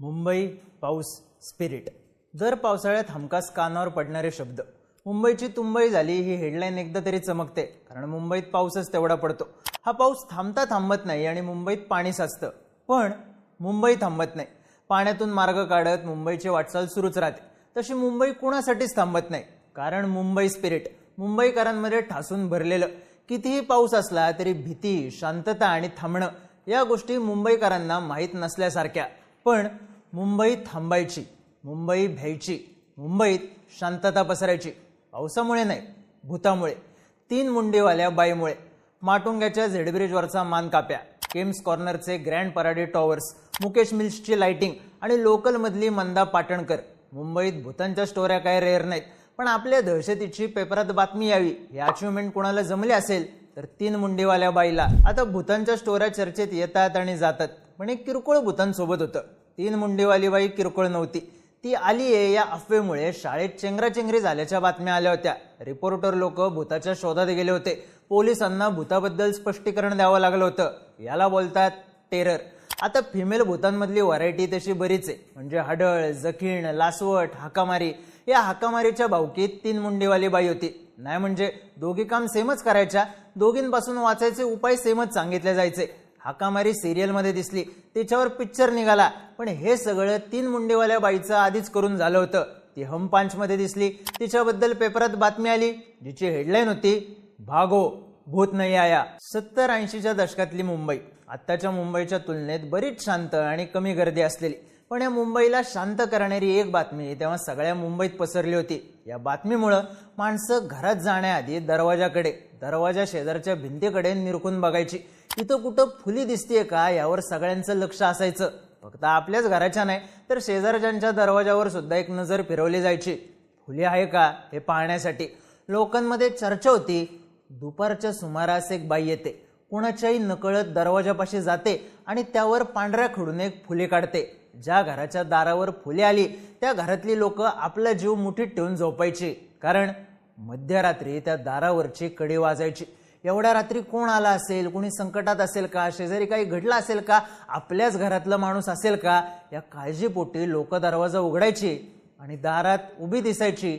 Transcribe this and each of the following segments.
मुंबई पाऊस स्पिरिट दर पावसाळ्यात हमखास कानावर पडणारे शब्द. मुंबईची तुंबई झाली ही हेडलाईन एकदा तरी चमकते. कारण मुंबईत पाऊसच तेवढा पडतो. हा पाऊस थांबता थांबत नाही आणि मुंबईत पाणी साचतं. पण मुंबई थांबत नाही. पाण्यातून मार्ग काढत मुंबईची वाटचाल सुरूच राहते. तशी मुंबई कुणासाठीच थांबत नाही. कारण मुंबई स्पिरिट मुंबईकरांमध्ये ठासून भरलेलं. कितीही पाऊस असला तरी भीती शांतता आणि थांबणं या गोष्टी मुंबईकरांना माहीत नसल्यासारख्या. पण मुंबई थांबायची मुंबई भ्यायची मुंबईत शांतता पसरायची. पावसामुळे नाही भूतामुळे. तीन मुंडीवाल्या बाईमुळे. माटुंग्याच्या झेडब्रिजवरचा मान काप्या. केम्स कॉर्नरचे ग्रँड पराडे टॉवर्स मुकेश मिल्सची लाइटिंग आणि लोकलमधली मंदा पाटणकर. मुंबईत भूतांच्या स्टोऱ्या काय रेअर नाहीत पण आपल्या दहशतीची पेपरात बातमी यावी. ही अचिव्हमेंट कोणाला जमली असेल तर तीन मुंडीवाल्या बाईला. आता भूतांच्या स्टोऱ्या चर्चेत येतात आणि जातात पण एक किरकोळ भूतांसोबत होतं. तीन मुंडीवाली बाई किरकोळ नव्हती. ती आली आहे या अफवेमुळे. शाळेत चेंगराचेंगरी झाल्याच्या बातम्या आल्या होत्या. रिपोर्टर लोक भूताच्या शोधात गेले होते. पोलिसांना भूताबद्दल स्पष्टीकरण द्यावं लागलं होतं. याला बोलतात टेरर. आता फिमेल भूतांमधली व्हरायटी तशी बरीच आहे. म्हणजे हडळ जखीण लासवट हाकामारी. या हाकामारीच्या भावकीत तीन मुंडीवाली बाई होती. नाही म्हणजे दोघी काम सेमच करायच्या. दोघींपासून वाचायचे उपाय सेमच सांगितले जायचे. हाकामारी सिरियलमध्ये दिसली. तिच्यावर पिक्चर निघाला. पण हे सगळं तीन मुंडेवाल्या बाईचं आधीच करून झालं होतं. ती हम पांचमध्ये दिसली. तिच्याबद्दल पेपरात बातमी आली. जिची हेडलाईन होती भागो भूत नाही आया. सत्तर ऐंशीच्या दशकातली मुंबई. आत्ताच्या मुंबईच्या तुलनेत बरीच शांत आणि कमी गर्दी असलेली. पण या मुंबईला शांत करणारी एक बातमी तेव्हा सगळ्या मुंबईत पसरली होती. या बातमीमुळं माणसं घरात जाण्याआधी दरवाजाकडे दरवाजा शेजारच्या भिंतीकडे निरखून बघायची. इथं कुठं फुली दिसतीये का? यावर सगळ्यांचं लक्ष असायचं. फक्त आपल्याच घराच्या नाही तर शेजारच्यांच्या दरवाजावर सुद्धा एक नजर फिरवली जायची. फुले आहे का? हे पाहण्यासाठी. लोकांमध्ये चर्चा होती. दुपारच्या सुमारास एक बाई येते. कुणाच्याही नकळत दरवाजापाशी जाते आणि त्यावर पांढऱ्या खडून एक फुले काढते. ज्या घराच्या दारावर फुले आली त्या घरातली लोक आपला जीव मुठीत ठेवून झोपायची. कारण मध्यरात्री त्या दारावरची कडी वाजायची. एवढ्या रात्री कोण आला असेल? कोणी संकटात असेल का? शेजारी काही घडलं असेल का? आपल्याच घरातलं माणूस असेल का? या काळजीपोटी लोक दरवाजा उघडायची आणि दारात उभी दिसायची.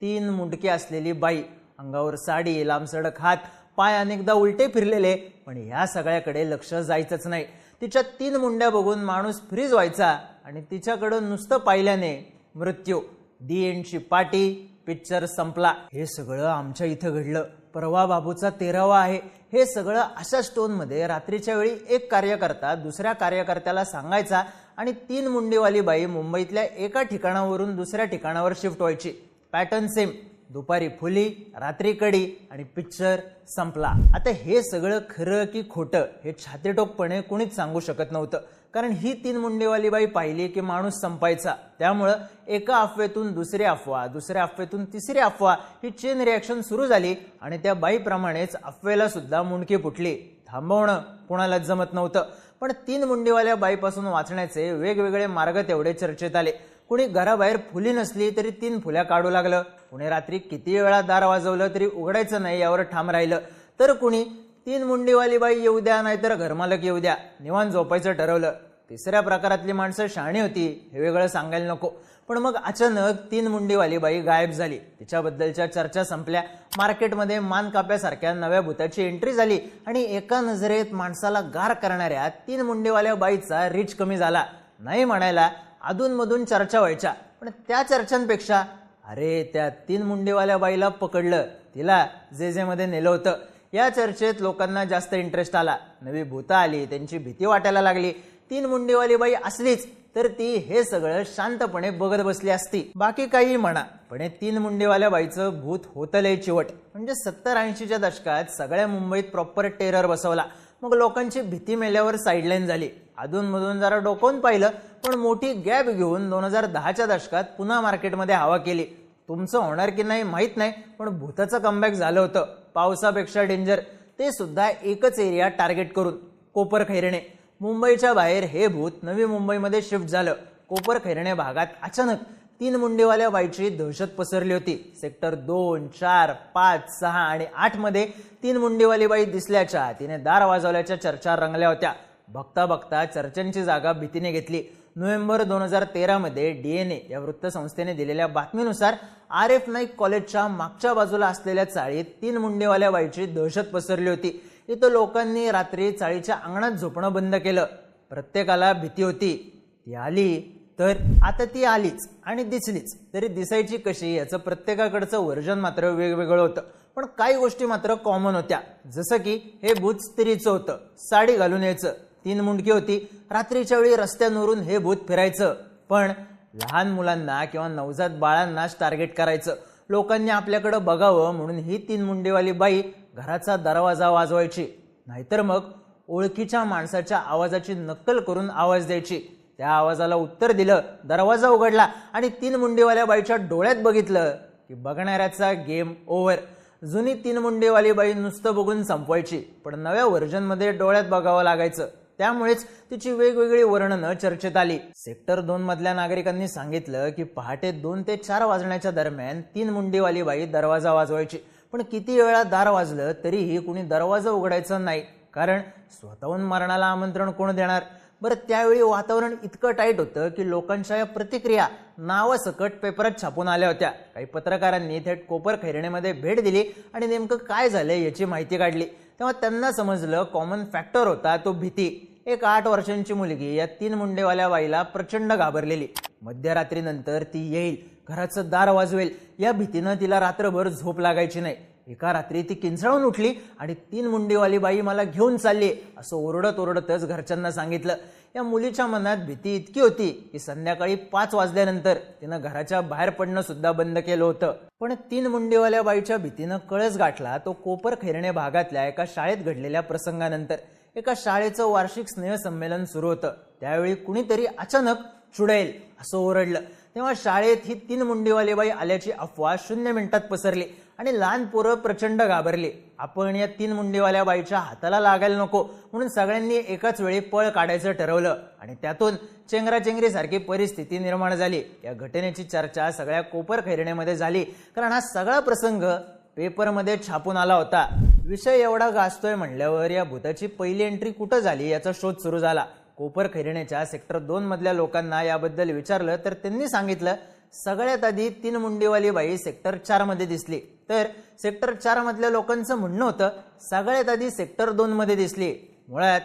तीन मुंडके असलेली बाई अंगावर साडी लांबसडक हात पाय अनेकदा उलटे फिरलेले पण या सगळ्याकडे लक्ष जायचंच नाही. तिच्या तीन मुंड्या बघून माणूस फ्रीज व्हायचा आणि तिच्याकडं नुसतं पाहिल्याने मृत्यू. दी एंडची पाटी पिक्चर संपला. हे सगळं आमच्या इथं घडलं. परवा बाबूचा तेरावा आहे. हे सगळं अशा स्टोनमध्ये रात्रीच्या वेळी एक कार्यकर्ता दुसऱ्या कार्यकर्त्याला सांगायचा आणि तीन मुंडीवाली बाई मुंबईतल्या एका ठिकाणावरून दुसऱ्या ठिकाणावर शिफ्ट व्हायची. Pattern same. दुपारी फुली रात्री कडी आणि पिक्चर संपला. आता हे सगळं खरं की खोटं हे छातीटोकपणे कुणीच सांगू शकत नव्हतं. कारण ही तीन मुंडेवाली बाई पाहिली की माणूस संपायचा. त्यामुळं एका अफवेतून दुसरी अफवा दुसऱ्या अफवेतून तिसरी अफवा ही चेन रिॲक्शन सुरू झाली आणि त्या बाईप्रमाणेच अफवेला सुद्धा मुंडकी फुटली. थांबवणं कोणाला जमत नव्हतं. पण तीन मुंडेवाल्या बाईपासून वाचण्याचे वेगवेगळे मार्ग तेवढे चर्चेत आले. कुणी घराबाहेर फुली नसली तरी तीन फुल्या काढू लागलं. कुणी रात्री किती वेळा दार वाजवलं तरी उघडायचं नाही यावर ठाम राहिलं. तर कुणी तीन मुंडीवाली बाई येऊ द्या नाहीतर घरमालक येऊ द्या. निवान झोपायचं ठरवलं. तिसऱ्या प्रकारातली माणसं शहाणी होती हे वेगळं सांगायला नको. पण मग अचानक तीन मुंडीवाली बाई गायब झाली. तिच्याबद्दलच्या चर्चा संपल्या. मार्केटमध्ये मान काप्यासारख्या नव्या भूताची एंट्री झाली आणि एका नजरेत माणसाला गार करणाऱ्या तीन मुंडीवाल्या बाईचा रीच कमी झाला. नाही म्हणायला अधूनमधून चर्चा व्हायच्या. पण त्या चर्चांपेक्षा अरे त्या तीन मुंडीवाल्या बाईला पकडलं. तिला जे जे मध्ये नेलं होतं. या चर्चेत लोकांना जास्त इंटरेस्ट आला. नवी भूतं आली त्यांची भीती वाटायला लागली. तीन मुंडीवाली बाई असलीच तर ती हे सगळं शांतपणे बघत बसली असती. बाकी काही म्हणा पण हे तीन मुंडीवाल्या बाईचं भूत होतं लय चिवट. म्हणजे सत्तर ऐंशीच्या दशकात सगळ्या मुंबईत प्रॉपर टेरर बसवला. मग लोकांची भीती मेल्यावर साईडलाईन झाली. अधूनमधून जरा डोकवून पाहिलं पण मोठी गॅप घेऊन दोन हजार दहाच्या दशकात पुन्हा मार्केटमध्ये हवा केली. तुमचं होणार की नाही माहीत नाही पण भूताचं कमबॅक झालं होतं. पावसापेक्षा डेंजर. ते सुद्धा एकच एरिया टार्गेट करून कोपर खैरणे. मुंबईच्या बाहेर हे भूत नवी मुंबईमध्ये शिफ्ट झालं. कोपर खैरणे भागात अचानक तीन मुंडेवाल्या बाईची दहशत पसरली होती. सेक्टर दोन चार पाच सहा आणि आठमध्ये तीन मुंडेवाली बाई दिसल्याच्या तिने दार वाजवल्याच्या चर्चा रंगल्या होत्या. बघता बघता चर्चांची जागा भीतीने घेतली. नोव्हेंबर दोन हजार तेरामध्ये डी एन ए या वृत्तसंस्थेने दिलेल्या बातमीनुसार आर एफ नाईक कॉलेजच्या मागच्या बाजूला असलेल्या चाळीत तीन मुंडेवाल्या बाईची दहशत पसरली होती. इथं लोकांनी रात्री चाळीच्या अंगणात झोपणं बंद केलं. प्रत्येकाला भीती होती. ती आली तर आता ती आलीच आणि दिसलीच. तरी दिसायची कशी याचं प्रत्येकाकडचं वर्जन मात्र वेगवेगळं होतं. पण काही गोष्टी मात्र कॉमन होत्या. जसं की हे भूत स्त्रीचं होतं. साडी घालून यायचं. तीन मुंडकी होती. रात्रीच्या वेळी रस्त्यांवरून हे भूत फिरायचं. पण लहान मुलांना किंवा नवजात बाळांनाच टार्गेट करायचं. लोकांनी आपल्याकडं बघावं म्हणून ही तीन मुंडेवाली बाई घराचा दरवाजा वाजवायची. नाहीतर मग ओळखीच्या माणसाच्या आवाजाची नक्कल करून आवाज द्यायची. त्या आवाजाला उत्तर दिलं दरवाजा उघडला. आणि तीन मुंडेवाल्या बाईच्या डोळ्यात बघितलं की बघणाऱ्याचा गेम ओव्हर. जुनी तीन मुंडेवाली बाई नुसतं बघून संपवायची पण नव्या व्हर्जनमध्ये डोळ्यात बघावं लागायचं. त्यामुळेच तिची वेगवेगळी वर्णनं चर्चेत आली. सेक्टर दोन मधल्या नागरिकांनी सांगितलं की पहाटे दोन ते चार वाजण्याच्या दरम्यान तीन मुंडीवाली बाई दरवाजा वाजवायची. पण किती वेळा दार वाजलं तरीही कुणी दरवाजा उघडायचं नाही. कारण स्वतःहून मरणाला आमंत्रण कोण देणार? बरं त्यावेळी वातावरण इतकं टाईट होतं की लोकांच्या या प्रतिक्रिया नावासकट पेपरात छापून आल्या होत्या. काही पत्रकारांनी थेट कोपर खैरणेमध्ये भेट दिली आणि नेमकं काय झालं याची माहिती काढली. तेव्हा त्यांना समजलं कॉमन फॅक्टर होता तो भीती. एक आठ वर्षांची मुलगी या तीन मुंडेवाल्या बाईला प्रचंड घाबरलेली. मध्यरात्रीनंतर ती येईल घराचं दार वाजवेल या भीतीनं तिला रात्रभर झोप लागायची नाही. एका रात्री ती किंचळून उठली आणि तीन मुंडीवाली बाई मला घेऊन चालली असं ओरडत ओरडतच घरच्यांना सांगितलं. या मुलीच्या मनात भीती इतकी होती की संध्याकाळी पाच वाजल्यानंतर तिनं घराच्या बाहेर पडणं सुद्धा बंद केलं होतं. पण तीन मुंडीवाल्या बाईच्या भीतीनं कळस गाठला तो कोपर खैरणे भागातल्या एका शाळेत घडलेल्या प्रसंगानंतर. एका शाळेचं वार्षिक स्नेहसंमेलन सुरू होतं. त्यावेळी कुणीतरी अचानक चुडेल असं ओरडलं. तेव्हा शाळेत ही तीन मुंडीवाली बाई आल्याची अफवा शून्य मिनिटात पसरली आणि लहान पोरं प्रचंड घाबरली. आपण या तीन मुंडीवाल्या बाईच्या हाताला लागायला नको म्हणून सगळ्यांनी एकाच वेळी पळ काढायचं ठरवलं आणि त्यातून चेंगराचेंगरीसारखी परिस्थिती निर्माण झाली. या घटनेची चर्चा सगळ्या कोपर खैरणेमध्ये झाली कारण हा सगळा प्रसंग पेपरमध्ये छापून आला होता. विषय एवढा गाजतोय म्हणल्यावर या भूताची पहिली एंट्री कुठं झाली याचा शोध सुरू झाला. कोपर खैरणेच्या सेक्टर दोन मधल्या लोकांना याबद्दल विचारलं तर त्यांनी सांगितलं सगळ्यात आधी तीन मुंडीवाली बाई सेक्टर चारमध्ये दिसली. तर सेक्टर चार मधल्या लोकांचं म्हणणं होतं सगळ्यात आधी सेक्टर दोन मध्ये दिसली. मुळात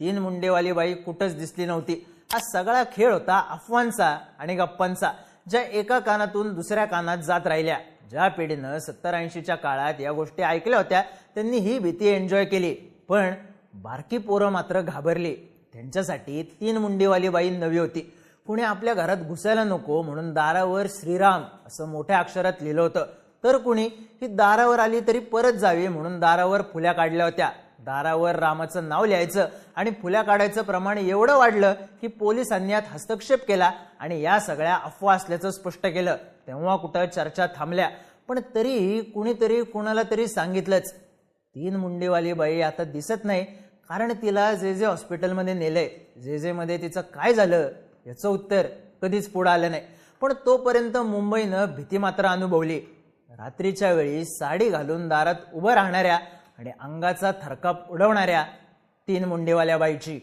तीन मुंडेवाली बाई कुठंच दिसली नव्हती. हा सगळा खेळ होता अफवांचा आणि गप्पांचा ज्या एका कानातून दुसऱ्या कानात जात राहिल्या. ज्या पिढीनं सत्तर ऐंशीच्या काळात या गोष्टी ऐकल्या होत्या. त्यांनी ही भीती एन्जॉय केली. पण बारकी पोरं मात्र घाबरली. त्यांच्यासाठी तीन मुंडीवाली बाई नवी होती. कुणी आपल्या घरात घुसायला नको म्हणून दारावर श्रीराम असं मोठ्या अक्षरात लिहिलं होतं. तर कुणी ही दारावर आली तरी परत जावी म्हणून दारावर फुल्या काढल्या होत्या. दारावर रामाचं नाव लिहायचं आणि फुल्या काढायचं प्रमाण एवढं वाढलं की पोलिसांनी यात हस्तक्षेप केला आणि या सगळ्या अफवा असल्याचं स्पष्ट केलं. तेव्हा कुठं चर्चा थांबल्या. पण तरीही कुणीतरी कुणाला तरी सांगितलंच. तीन मुंडीवाली बाई आता दिसत नाही कारण तिला जे जे हॉस्पिटलमध्ये नेलंय जे जेमध्ये तिचं काय झालं याचं उत्तर कधीच पुढं आलं नाही. पण तोपर्यंत मुंबईनं भीती मात्र अनुभवली. रात्रीच्या वेळी साडी घालून दारात उभं राहणाऱ्या आणि अंगाचा थरकाप उडवणाऱ्या तीन मुंडेवाल्या बाईची.